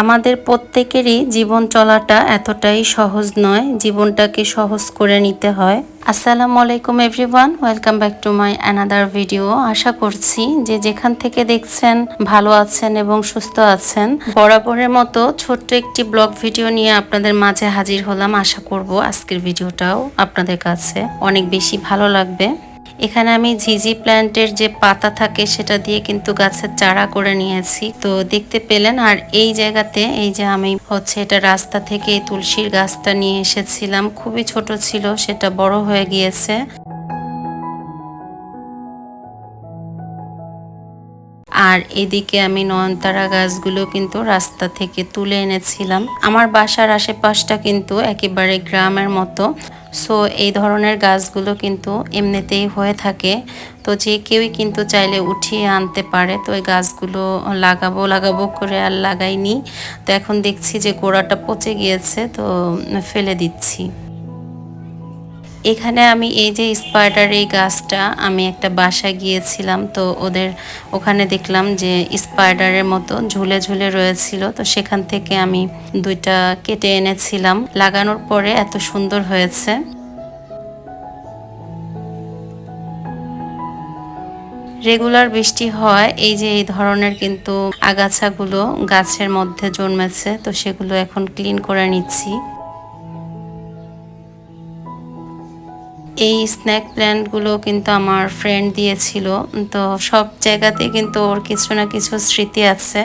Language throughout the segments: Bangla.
আমাদের প্রত্যেকেরই জীবন চলাটা এতটাই সহজ নয়, জীবনটাকে সহজ করে নিতে হয়। আসসালামু আলাইকুম everyone welcome back to my another video আশা করছি যে যেখান থেকে দেখছেন ভালো আছেন এবং সুস্থ আছেন, বরাবরের মতো ছোট্ট একটি ব্লগ ভিডিও নিয়ে আপনাদের মাঝে হাজির হলাম। আশা করব আজকের ভিডিওটাও আপনাদের কাছে অনেক বেশি ভালো লাগবে। এখানে আমি ঝিঝি প্ল্যান্টের যে পাতা থাকে সেটা দিয়ে কিন্তু গাছের চারা করে নিয়েছি। তো দেখতে পেলেন, আর এই জায়গাতে এই যে আমি হচ্ছে এটা রাস্তা থেকে তুলসীর গাছটা নিয়ে এসেছিলাম, খুবই ছোট ছিল, সেটা বড় হয়ে গিয়েছে। আর এদিকে আমি নয়নতারা গাছগুলো কিন্তু রাস্তা থেকে তুলে এনেছিলাম। আমার বাসার আশেপাশটা কিন্তু একেবারে গ্রামের মতো। সো এই ধরনের গাছগুলো কিন্তু এমনিতেই হয়ে থাকে। তো যে কেউই কিন্তু চাইলে উঠিয়ে আনতে পারে। তো এই গাছগুলো লাগাবো লাগাবো করে আর লাগাইনি। তো এখন দেখছি যে গোড়াটা পচে গিয়েছে, তো ফেলে দিচ্ছি। এখানে আমি এই যে স্পাইডার এই গাছটা, আমি একটা বাসায় গিয়েছিলাম, তো ওদের ওখানে দেখলাম যে স্পাইডারের মতো ঝুলে ঝুলে রয়েছিল, তো সেখান থেকে আমি দুইটা কেটে এনেছিলাম। লাগানোর পরে এত সুন্দর হয়েছে। রেগুলার বৃষ্টি হয়, এই যে এই ধরনের কিন্তু আগাছাগুলো গাছের মধ্যে জন্মেছে, তো সেগুলো এখন ক্লিন করে নিচ্ছি। এই স্ন্যাক প্ল্যান্টগুলো কিন্তু আমার ফ্রেন্ড দিয়েছিল। তো সব জায়গাতে কিন্তু ওর কিছু না কিছু স্মৃতি আছে।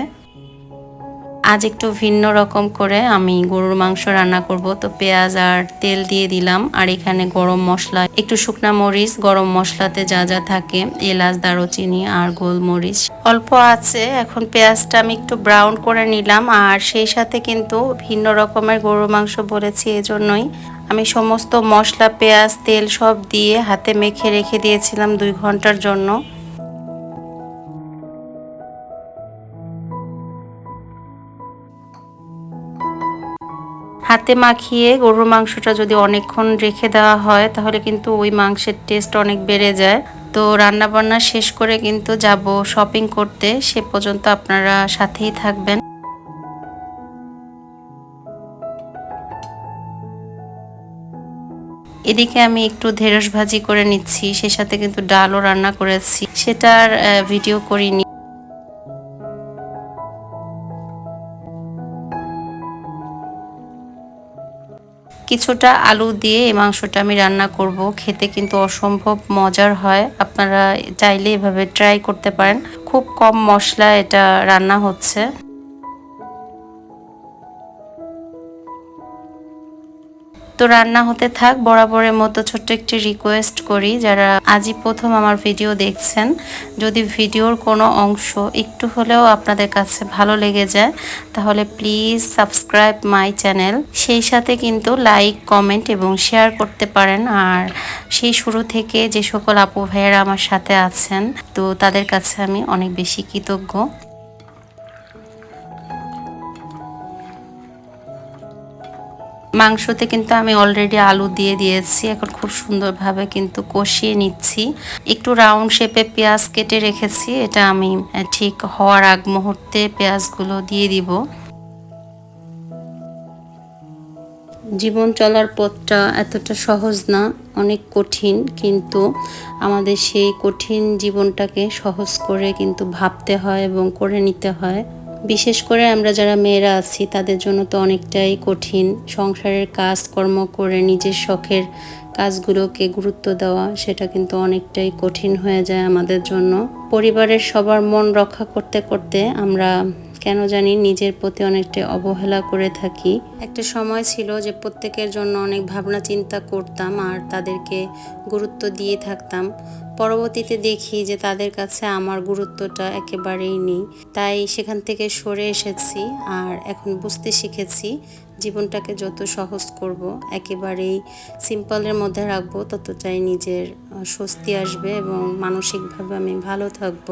আজ একটু ভিন্ন রকম করে আমি গরুর মাংস রান্না করব। তো পেঁয়াজ আর তেল দিয়ে দিলাম। আর এখানে গরম মশলা, একটু শুকনা মরিচ, গরম মশলাতে যা যা থাকে, এলাচ, দারুচিনি আর গোলমরিচ। অল্প আছে, এখন পেঁয়াজটা আমি একটু ব্রাউন করে নিলাম। আর সেই সাথে কিন্তু ভিন্ন রকমের গরুর মাংস বলেছি, এজন্যই আমি সমস্ত মশলা, পেঁয়াজ, তেল সব দিয়ে হাতে মেখে রেখে দিয়েছিলাম দুই ঘণ্টার জন্য। হাতে মাখিয়ে গরুর মাংসটা যদি অনেকক্ষণ রেখে দেওয়া হয়, তাহলে কিন্তু ওই মাংসের টেস্ট অনেক বেড়ে যায়। তো রান্না বান্না শেষ করে কিন্তু যাব শপিং করতে। সে পর্যন্ত আপনারা সাথেই থাকবেন। এদিকে আমি একটু ঢেঁড়স ভাজি করে নিচ্ছি, সে সাথে কিন্তু ডালও রান্না করেছি। সেটার ভিডিও করিনি। কিছুটা আলু দিয়ে এই মাংসটা আমি রান্না করব। খেতে কিন্তু অসম্ভব মজার হয়। আপনারা চাইলে এভাবে ট্রাই করতে পারেন। খুব কম মশলা এটা রান্না হচ্ছে। তো রান্না হতে থাক, বরাবরের মতো ছোট্ট একটি রিকোয়েস্ট করি যারা আজই প্রথম আমার ভিডিও দেখছেন। যদি ভিডিওর কোনো অংশ একটু হলেও আপনাদের কাছে ভালো লেগে যায়, তাহলে প্লিজ সাবস্ক্রাইব মাই চ্যানেল সেই সাথে কিন্তু লাইক কমেন্ট এবং শেয়ার করতে পারেন। আর সেই শুরু থেকে যে সকল আপু ভাইয়েরা আমার সাথে আছেন, তো তাদের কাছে আমি অনেক বেশি কৃতজ্ঞ। মাংসতে কিন্তু আমি অলরেডি আলু দিয়ে দিয়েছি। এখন খুব সুন্দরভাবে কিন্তু কষিয়ে নিচ্ছি। একটু রাউন্ড শেপে পেঁয়াজ কেটে রেখেছি। এটা আমি ঠিক হওয়ার আগ মুহূর্তে পেঁয়াজগুলো দিয়ে দিব। জীবন চলার পথটা এতটা সহজ না, অনেক কঠিন, কিন্তু আমাদের সেই কঠিন জীবনটাকে সহজ করে কিন্তু ভাবতে হয় এবং করে নিতে হয়। বিশেষ করে আমরা যারা মেয়েরা আছি, তাদের জন্য তো অনেকটাই কঠিন সংসারের কাজকর্ম করে নিজের শখের কাজগুলোকে গুরুত্ব দেওয়া, সেটা কিন্তু অনেকটাই কঠিন হয়ে যায় আমাদের জন্য। পরিবারের সবার মন রক্ষা করতে করতে আমরা কেন জানি নিজের প্রতি অনেকটা অবহেলা করে থাকি। একটা সময় ছিল যে প্রত্যেকের জন্য অনেক ভাবনা চিন্তা করতাম আর তাদেরকে গুরুত্ব দিয়ে থাকতাম। পরবর্তীতে দেখি যে তাদের কাছে আমার গুরুত্বটা একেবারেই নেই। তাই সেখান থেকে সরে এসেছি আর এখন বুঝতে শিখেছি জীবনটাকে যত সহজ করব, একেবারেই সিম্পলের মধ্যে রাখব ততটাই নিজের স্বস্তি আসবে এবং মানসিকভাবে আমি ভালো থাকব।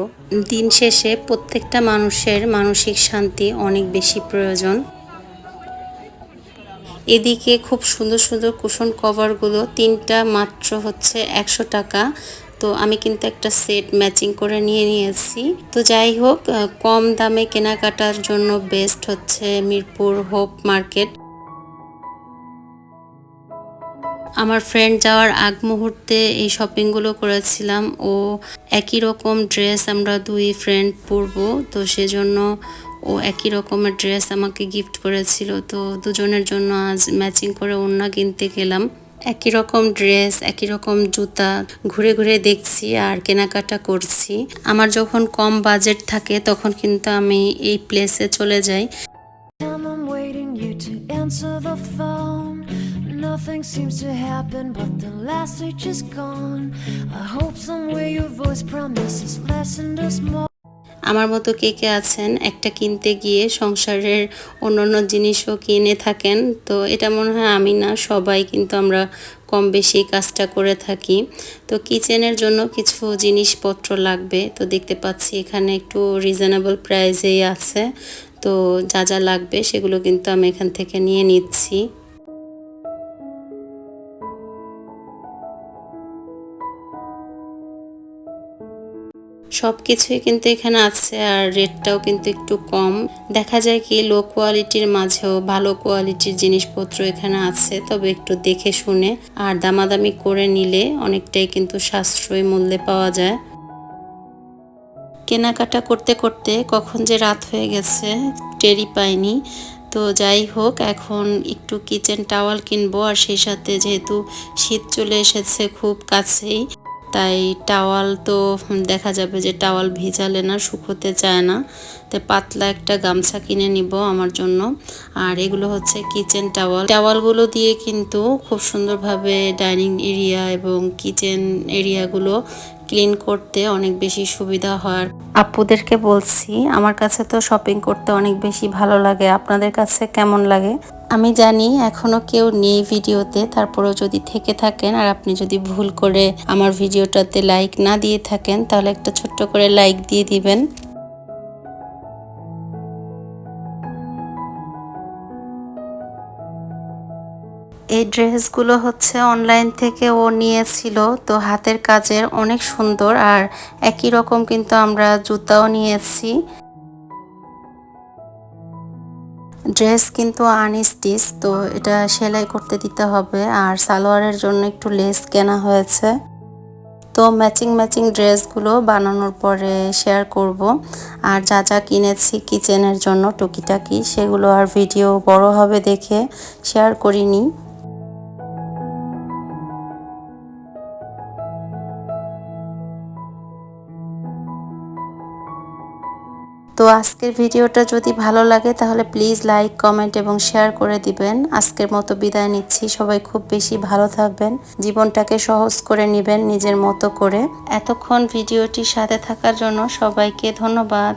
দিন শেষে প্রত্যেকটা মানুষের মানসিক শান্তি অনেক বেশি প্রয়োজন। এদিকে খুব সুন্দর সুন্দর কুশন কভারগুলো, তিনটা মাত্র হচ্ছে একশো টাকা। তো আমি কিন্তু একটা সেট ম্যাচিং করে নিয়ে নিয়েছি। তো যাই হোক কম দামে কেনাকাটার জন্য বেস্ট হচ্ছে মিরপুর হোপ মার্কেট। আমার ফ্রেন্ড যাওয়ার আগ মুহূর্তে এই শপিংগুলো করেছিলাম। ও একই রকম ড্রেস আমরা দুই ফ্রেন্ড পরবো, তো সেজন্য ও একই রকমের ড্রেস আমাকে গিফট করেছিল। তো দুজনের জন্য আজ ম্যাচিং করে ওড়না কিনতে গেলাম। একই রকম ড্রেস একই রকম জুতা ঘুরে ঘুরে দেখছি আর কেনাকাটা করছি। আমার যখন কম বাজেট থাকে তখন কিন্তু আমি এই প্লেসে চলে যাই। Nothing seems to happen, but the last reach is gone. I hope somewhere your voice promises less and us more. আমার মতো কে কে আছেন একটা কিনতে গিয়ে সংসারের অন্যান্য জিনিসও কিনে থাকেন তো এটা মনে হয় আমি না সবাই কিন্তু আমরা কম বেশি কাজটা করে থাকি তো কিচেনের জন্য কিছু জিনিসপত্র লাগবে তো দেখতে পাচ্ছি এখানে একটু রিজনেবল প্রাইসেই আছে তো যা যা লাগবে সেগুলো কিন্তু আমি এখান থেকে নিয়ে নিচ্ছি সব কিছুই কিন্তু এখানে আছে আর রেটটাও কিন্তু একটু কম। দেখা যায় কি লো কোয়ালিটির মাঝেও ভালো কোয়ালিটির জিনিসপত্র এখানে আছে, তবে একটু দেখে শুনে আর দামাদামি করে নিলে অনেকটাই কিন্তু সাশ্রয়ী মূল্যে পাওয়া যায়। কেনাকাটা করতে করতে কখন যে রাত হয়ে গেছে টেরি পাইনি। তো যাই হোক, এখন একটু কিচেন টাওয়াল কিনবো আর সেই সাথে যেহেতু শীত চলে এসেছে খুব কাছেই তাই টাওয়াল তো দেখা যাবে যে টাওয়াল ভিজালে না, শুকোতে চায় না। তাই পাতলা একটা গামছা কিনে নিব আমার জন্য। আর এগুলো হচ্ছে কিচেন টাওয়াল। টাওয়ালগুলো দিয়ে কিন্তু খুব সুন্দরভাবে ডাইনিং এরিয়া এবং কিচেন এরিয়াগুলো ক্লিন করতে অনেক বেশি সুবিধা হয়। আপুদেরকে বলছি, আমার কাছে তো শপিং করতে অনেক বেশি ভালো লাগে। আপনাদের কাছে কেমন লাগে? আমি জানি এখনও কেউ নেই ভিডিওতে, তারপরেও যদি থেকে থাকেন আর আপনি যদি ভুল করে আমার ভিডিওটাতে লাইক না দিয়ে থাকেন, তাহলে একটা ছোট্ট করে লাইক দিয়ে দিবেন। এই ড্রেসগুলো হচ্ছে অনলাইন থেকে ও নিয়েছিল, তো হাতের কাজের অনেক সুন্দর আর একই রকম কিন্তু আমরা জুতাও নিয়েছি। ড্রেস কিন্তু আনস্টিচ তো এটা সেলাই করতে দিতে হবে। আর সালোয়ারের জন্য একটু লেস কেনা হয়েছে। তো ম্যাচিং ম্যাচিং ড্রেসগুলো বানানোর পরে শেয়ার করব। আর যা যা কিনেছি কিচেনের জন্য টুকিটাকি, সেগুলো আর ভিডিও বড় হবে দেখে শেয়ার করিনি। তো আজকের ভিডিওটা যদি ভালো লাগে, তাহলে প্লিজ লাইক কমেন্ট এবং শেয়ার করে দিবেন। আজকের মতো বিদায় নিচ্ছি। সবাই খুব বেশি ভালো থাকবেন। জীবনটাকে সহজ করে নেবেন নিজের মতো করে। এতক্ষণ ভিডিওটির সাথে থাকার জন্য সবাইকে ধন্যবাদ।